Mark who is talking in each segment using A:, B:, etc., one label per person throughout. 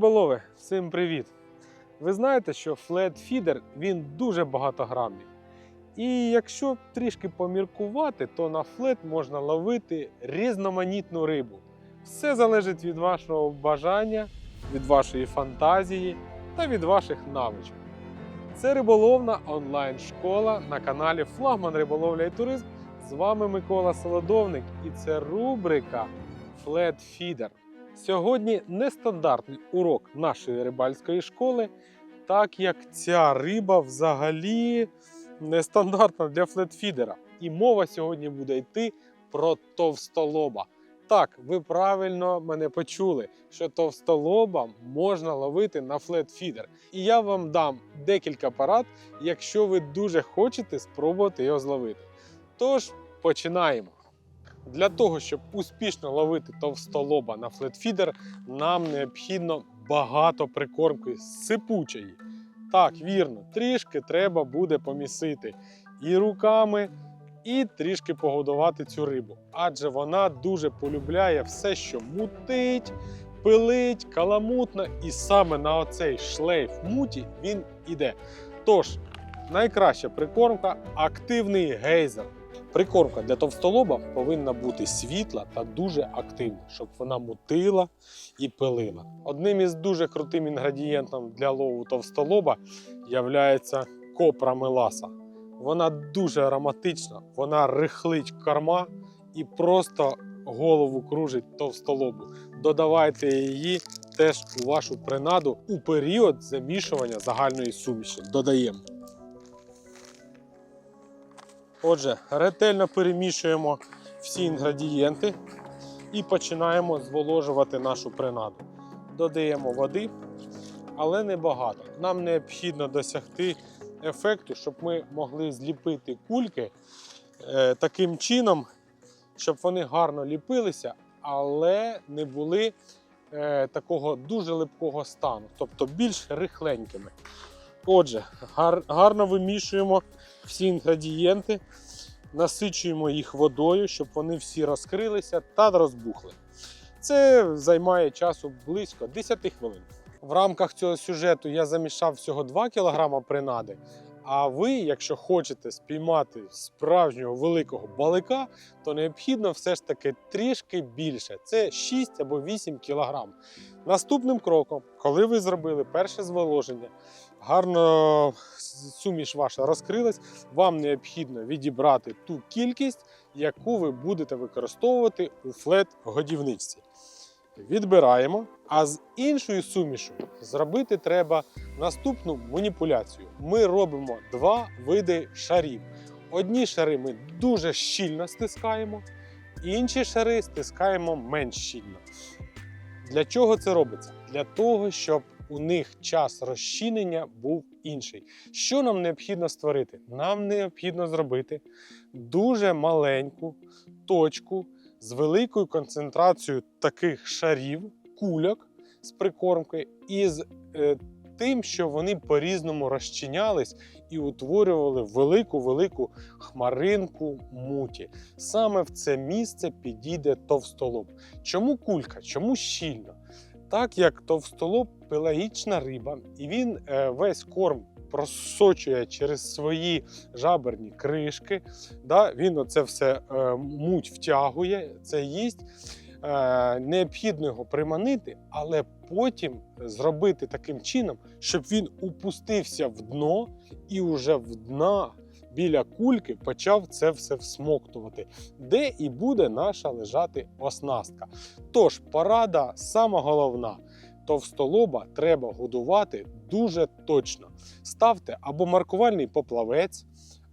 A: Риболови, всім привіт! Ви знаєте, що флет-фідер він дуже багатогранний. І якщо трішки поміркувати, то на флет можна ловити різноманітну рибу. Все залежить від вашого бажання, від вашої фантазії та від ваших навичок. Це риболовна онлайн-школа на каналі Флагман Риболовля і Туризм. З вами Микола Солодовник і це рубрика Feeder. Сьогодні нестандартний урок нашої рибальської школи, так як ця риба взагалі нестандартна для флетфідера. І мова сьогодні буде йти про товстолоба. Так, ви правильно мене почули, що товстолоба можна ловити на флетфідер. І я вам дам декілька порад, якщо ви дуже хочете спробувати його зловити. Тож починаємо. Для того, щоб успішно ловити товстолоба на флетфідер, нам необхідно багато прикормки сипучої. Так, вірно, трішки треба буде помісити і руками, і трішки погодувати цю рибу. Адже вона дуже полюбляє все, що мутить, пилить, каламутно, і саме на оцей шлейф муті він іде. Тож, найкраща прикормка активний гейзер. Прикормка для товстолоба повинна бути світла та дуже активна, щоб вона мутила і пилила. Одним із дуже крутим інгредієнтом для лову товстолоба є копра меласа. Вона дуже ароматична, вона рихлить корма і просто голову кружить товстолобу. Додавайте її теж у вашу принаду у період замішування загальної суміші. Додаємо. Отже, ретельно перемішуємо всі інгредієнти і починаємо зволожувати нашу принаду. Додаємо води, але не багато. Нам необхідно досягти ефекту, щоб ми могли зліпити кульки е, таким чином, щоб вони гарно ліпилися, але не були е, такого дуже липкого стану, тобто більш рихленькими. Отже, гар, гарно вимішуємо всі інгредієнти, насичуємо їх водою, щоб вони всі розкрилися та розбухли. Це займає часу близько 10 хвилин. В рамках цього сюжету я замішав всього 2 кг принади. А ви, якщо хочете спіймати справжнього великого балика, то необхідно все ж таки трішки більше. Це 6 або 8 кг. Наступним кроком, коли ви зробили перше зволоження, гарно суміш ваша розкрилась, вам необхідно відібрати ту кількість, яку ви будете використовувати у флет-годівничці. Відбираємо, а з іншою сумішу зробити треба наступну маніпуляцію. Ми робимо два види шарів. Одні шари ми дуже щільно стискаємо, інші шари стискаємо менш щільно. Для чого це робиться? Для того, щоб у них час розчинення був інший. Що нам необхідно створити? Нам необхідно зробити дуже маленьку точку з великою концентрацією таких шарів, кульок з прикормкою, і з е, тим, що вони по-різному розчинялись і утворювали велику-велику хмаринку муті. Саме в це місце підійде товстолоб. Чому кулька? Чому щільно? Так як товстолоб пелагічна риба, і він е, весь корм просочує через свої жаберні кришки. Да? Він оце все е, муть втягує, це їсть. Е, необхідно його приманити, але потім зробити таким чином, щоб він упустився в дно і уже в дна біля кульки почав це все всмоктувати, де і буде наша лежати оснастка. Тож порада сама головна. Товстолоба треба годувати дуже точно. Ставте або маркувальний поплавець,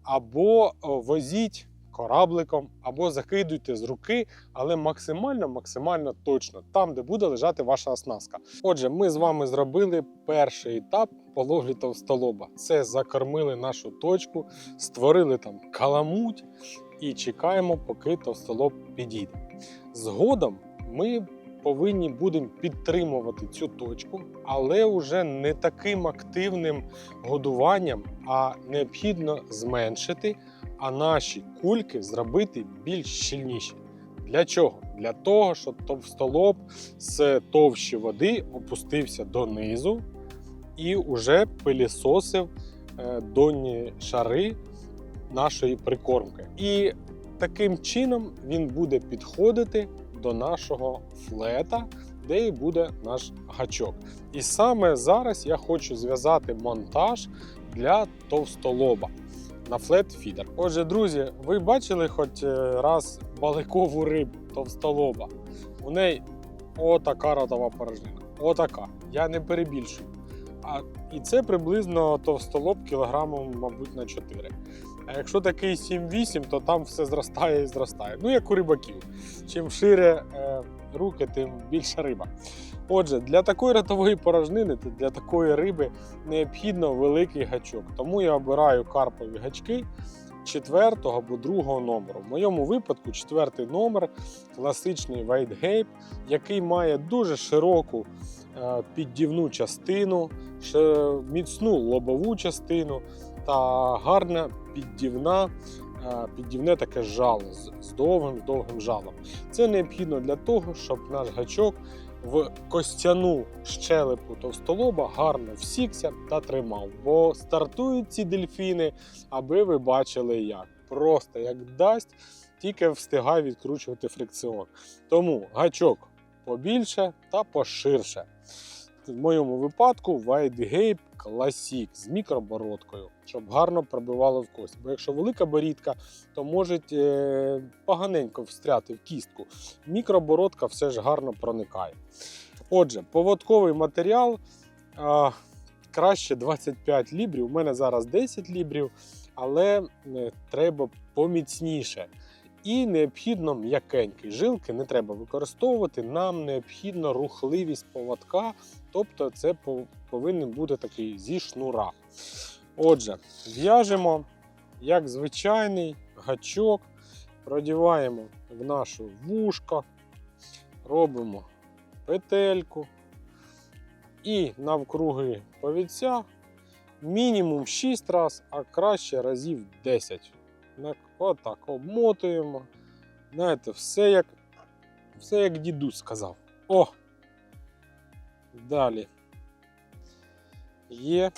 A: або возіть корабликом, або закидуйте з руки, але максимально максимально точно, там, де буде лежати ваша оснастка. Отже, ми з вами зробили перший етап по ловлі товстолоба. Це закормили нашу точку, створили там каламуть і чекаємо, поки товстолоб підійде. Згодом ми повинні будемо підтримувати цю точку, але вже не таким активним годуванням, а необхідно зменшити, а наші кульки зробити більш щільніші. Для чого? Для того, щоб товстолоб з товщі води опустився донизу і вже пилісосив е, донні шари нашої прикормки. І таким чином він буде підходити до нашого флета, де і буде наш гачок. І саме зараз я хочу зв'язати монтаж для товстолоба на флет фідер. Отже, друзі, ви бачили хоч е, раз баликову рибу товстолоба? У неї отака ротова порожнина. Отака. Я не перебільшую. А, і це приблизно товстолоб кілограмом, мабуть, на 4. А якщо такий 7-8, то там все зростає і зростає. Ну, як у рибаків. Чим шире е, руки, тим більша риба. Отже, для такої ротової порожнини, та для такої риби необхідно великий гачок. Тому я обираю карпові гачки четвертого або другого номеру. В моєму випадку четвертий номер класичний White Gape, який має дуже широку е, піддівну частину, міцну лобову частину та гарна піддівна. е, Піддівне таке жало з, з довгим довгим жалом. Це необхідно для того, щоб наш гачок в костяну щелепу товстолоба гарно всікся та тримав. Бо стартують ці дельфіни, аби ви бачили як. Просто як дасть, тільки встигає відкручувати фрикціон. Тому гачок побільше та поширше. В моєму випадку White Gape Classic з мікробородкою, щоб гарно пробивало в кость. Бо якщо велика борідка, то може е, поганенько встряти в кістку. Мікробородка все ж гарно проникає. Отже, поводковий матеріал а, краще 25 лібрів. У мене зараз 10 лібрів, але е, треба поміцніше. І необхідно м'якенький. Жилки не треба використовувати. Нам необхідно рухливість поводка, тобто це повинен бути такий зі шнура. Отже, в'яжемо як звичайний гачок, продіваємо в нашу вушко, робимо петельку і навкруги повідця мінімум 6 разів, а краще разів 10. Отак обмотуємо. Знаєте, все як, все як дідусь сказав. О! Далі. Є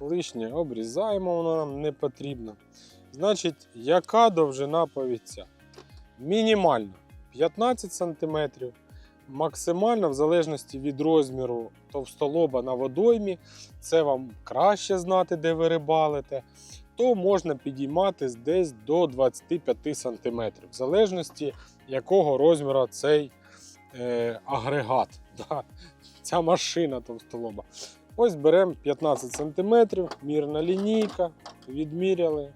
A: лишнє обрізаємо, воно нам не потрібно. Значить, яка довжина повідця? Мінімальна 15 см, максимально, в залежності від розміру товстолоба на водоймі, це вам краще знати, де ви рибалите, то можна підіймати десь до 25 см, в залежності якого розміру цей е, агрегат, да, ця машина товстолоба. Ось беремо 15 см, мірна лінійка, відміряли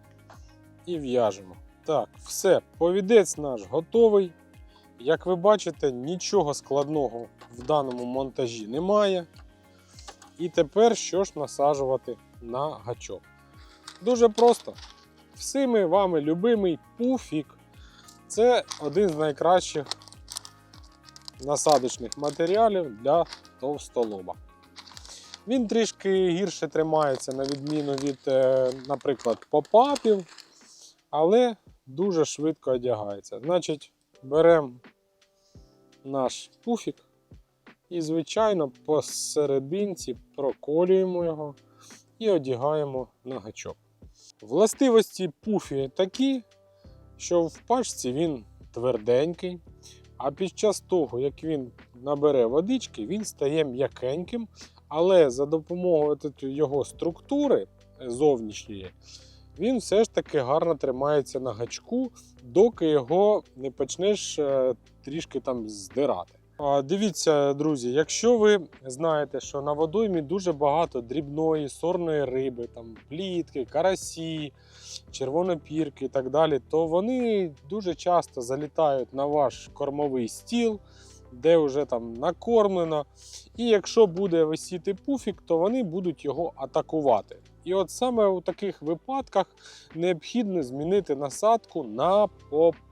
A: і в'яжемо. Так, все, повідець наш готовий. Як ви бачите, нічого складного в даному монтажі немає. І тепер що ж насаджувати на гачок? Дуже просто. Всіми вами любимий пуфік. Це один з найкращих насадочних матеріалів для товстолоба. Він трішки гірше тримається, на відміну від, е, наприклад, попапів, але дуже швидко одягається. Значить, беремо наш пуфік і, звичайно, посерединці проколюємо його і одягаємо на гачок. Властивості пуфі такі, що в пачці він тверденький, а під час того, як він набере водички, він стає м'якеньким, але за допомогою його структури е, зовнішньої, він все ж таки гарно тримається на гачку, доки його не почнеш е, трішки там здирати. Дивіться, друзі, якщо ви знаєте, що на водоймі дуже багато дрібної, сорної риби, там плітки, карасі, червонопірки і так далі, то вони дуже часто залітають на ваш кормовий стіл, де вже там накормлено. І якщо буде висіти пуфік, то вони будуть його атакувати. І от саме у таких випадках необхідно змінити насадку на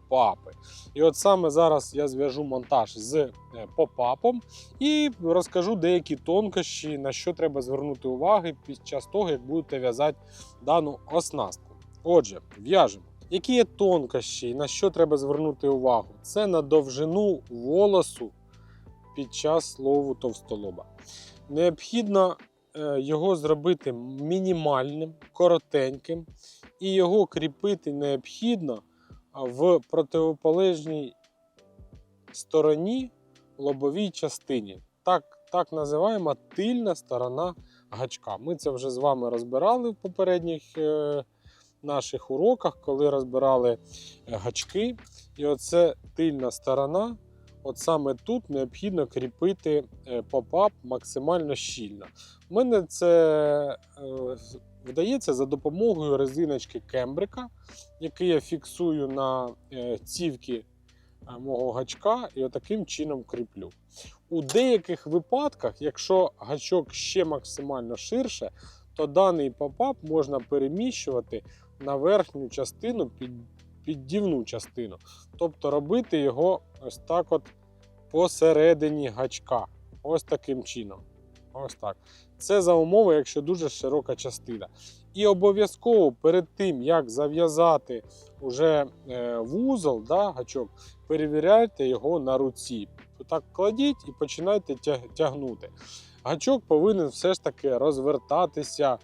A: попапи. І от саме зараз я зв'яжу монтаж з е, попапом і розкажу деякі тонкощі, на що треба звернути увагу під час того, як будете в'язати дану оснастку. Отже, в'яжемо. Які є тонкощі, на що треба звернути увагу? Це на довжину волосу під час лову товстолоба. Необхідно е, його зробити мінімальним, коротеньким, і його кріпити необхідно в противополежній стороні лобовій частині. Так, так називаємо тильна сторона гачка. Ми це вже з вами розбирали в попередніх е, наших уроках, коли розбирали е, гачки. І оце тильна сторона. От саме тут необхідно кріпити е, попап максимально щільно. У мене це вдається за допомогою резиночки кембрика, який я фіксую на е, цівки е, мого гачка і отаким чином кріплю. У деяких випадках, якщо гачок ще максимально ширше, то даний попап можна переміщувати на верхню частину під піддівну частину. Тобто робити його ось так от посередині гачка. Ось таким чином. Ось так. Це за умови, якщо дуже широка частина. І обов'язково перед тим, як зав'язати уже е, вузол, да, гачок, перевіряйте його на руці. Так кладіть і починайте тягнути. Гачок повинен все ж таки розвертатися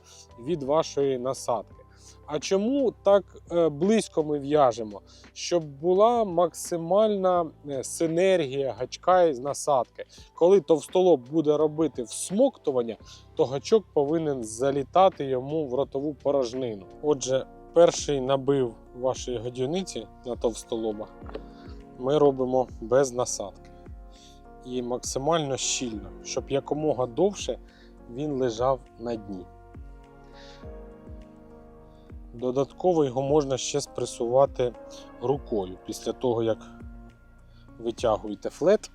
A: від вашої насадки. А чому так е, близько ми в'яжемо? Щоб була максимальна е, синергія гачка із насадки. Коли товстолоб буде робити всмоктування, то гачок повинен залітати йому в ротову порожнину. Отже, перший набив вашої годівниці на товстолоба ми робимо без насадки і максимально щільно, щоб якомога довше він лежав на дні. Додатково його можна ще спресувати рукою після того, як витягуєте флет.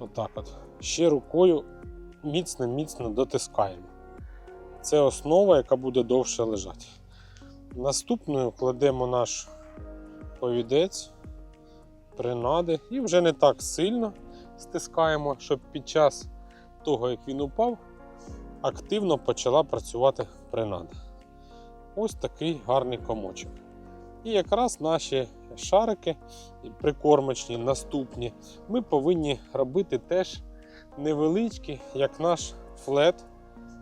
A: Отак от. Ще рукою міцно-міцно дотискаємо. Це основа, яка буде довше лежати. Наступною кладемо наш повідець, принади і вже не так сильно стискаємо, щоб під час того, як він упав, активно почала працювати принада. Ось такий гарний комочок. І якраз наші шарики прикормочні, наступні, ми повинні робити теж невеличкі, як наш флет,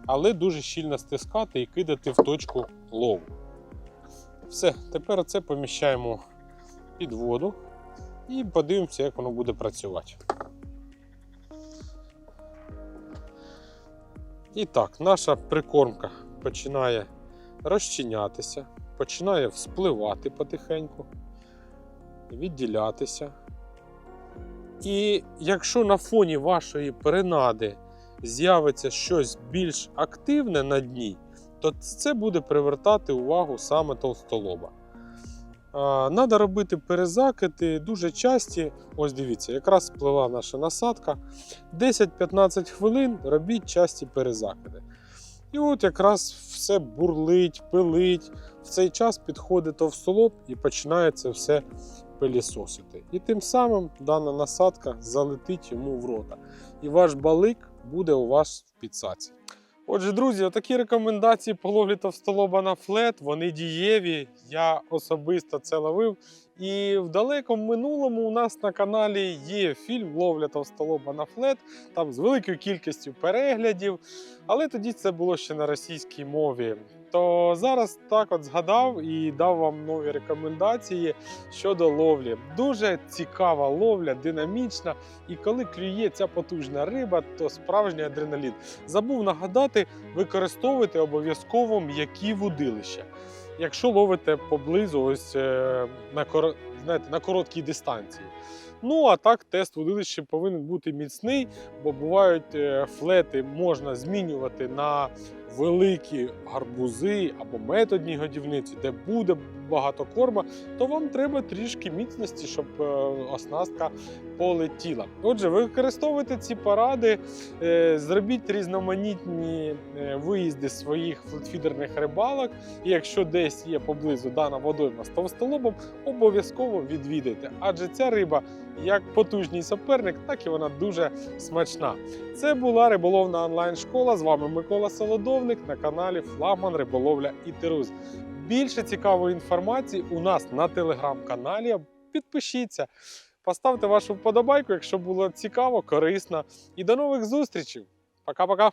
A: але дуже щільно стискати і кидати в точку лову. Все, тепер це поміщаємо під воду і подивимося, як воно буде працювати. І так, наша прикормка починає розчинятися, починає вспливати потихеньку, відділятися. І якщо на фоні вашої перенади з'явиться щось більш активне на дні, то це буде привертати увагу саме товстолоба. Треба робити перезакиди дуже часті. Ось дивіться, якраз сплила наша насадка. 10-15 хвилин робіть часті перезакиди. І от якраз все бурлить, пилить. В цей час підходить товстолоб і починає це все пилісосити. І тим самим дана насадка залетить йому в рота. І ваш балик буде у вас в підсаці. Отже, друзі, такі рекомендації по ловлі товстолоба на флет, вони дієві. Я особисто це ловив. І в далекому минулому у нас на каналі є фільм Ловля товстолоба на флет, там з великою кількістю переглядів. Але тоді це було ще на російській мові. То зараз так от згадав і дав вам нові рекомендації щодо ловлі. Дуже цікава ловля, динамічна. І коли клює ця потужна риба, то справжній адреналін. Забув нагадати, використовуйте обов'язково м'які вудилища. Якщо ловите поблизу, ось е, на, кор... знаєте, на короткій дистанції. Ну а так, тест водилища повинен бути міцний, бо бувають е, флети можна змінювати на великі гарбузи або методні годівниці, де буде багато корма, то вам треба трішки міцності, щоб е, оснастка полетіла. Отже, використовуйте ці поради, е, зробіть різноманітні е, виїзди своїх флетфідерних рибалок. І якщо десь є поблизу дана водойма з товстолобом, обов'язково відвідайте. Адже ця риба як потужний суперник, так і вона дуже смачна. Це була риболовна онлайн-школа. З вами Микола Солодовник на каналі Флагман Риболовля і Тирус. більше цікавої інформації у нас на телеграм-каналі. Підпишіться, поставте вашу вподобайку, якщо було цікаво, корисно. І до нових зустрічей. Пока-пока.